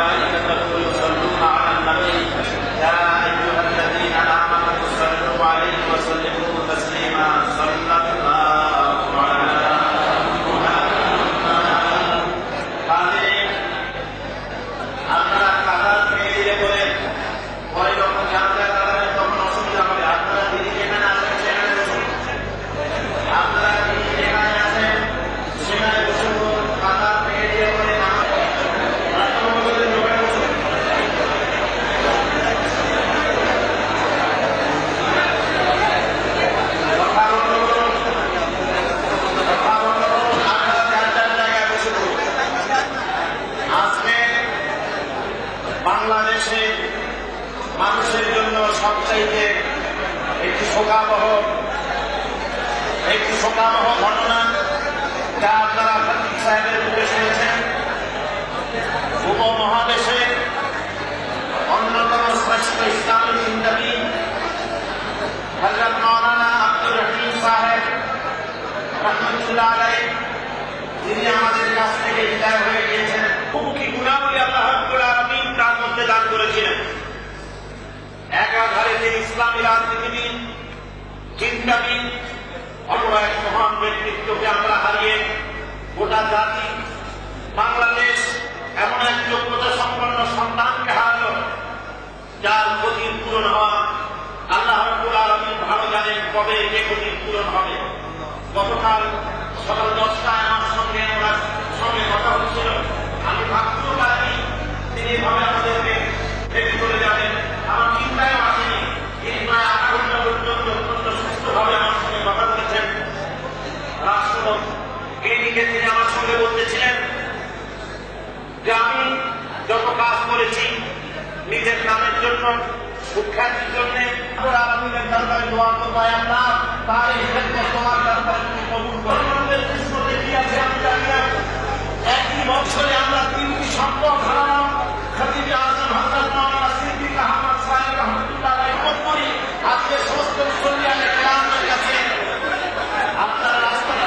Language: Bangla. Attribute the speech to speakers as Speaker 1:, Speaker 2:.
Speaker 1: الملائكة يصلون على النبي. বাংলাদেশে মানুষের জন্য সবচাইতে একটি শোকাবহ একটি শোকাবহ ঘটনা যা আপনারা ফতিক সাহেবের মুখে শুনেছেন। উপমহাদেশে অন্যতম শ্রেষ্ঠ ইসলামী চিন্তাবী হজরত মৌলানা আব্দুর রহিম সাহেব রহমতুল্লাহ আলাই যিনি আমাদের কাছ থেকে বিদায় হয়ে গিয়েছেন মুখী গুণাবলী আল্লাহ রাব্বুল আলামিন তার মধ্যে দান করেছিলেন একাধারে তিনি ইসলামী রাজনীতিবিদ চিন্তাবিদ অপর এক মহান ব্যক্তিত্বকে আমরা হারিয়ে গোটা জাতি, বাংলাদেশ এমন এক যোগ্যতা সম্পন্ন সন্তানকে হারাল, যার ক্ষতির পূরণ হওয়া আল্লাহ ভালো জানেন কবে যে ক্ষতির পূরণ হবে। গতকাল সকাল দশটায় নিজের নামের জন্য সুখ্যাতির জন্য দরবারে দোয়া আল্লাহ, তার তোমার দরবারে তুমি কবুল করো। কিসমতে কি আছে আমি জানি না। একই বছরে আমরা তিনটি সম্পদ হারালাম। আজম মাওলানা সিদ্দিক আহমদ সাহেব, রহমতুল্লাহ করি আজকে সমস্ত কাছে আপনারা রাস্তাটা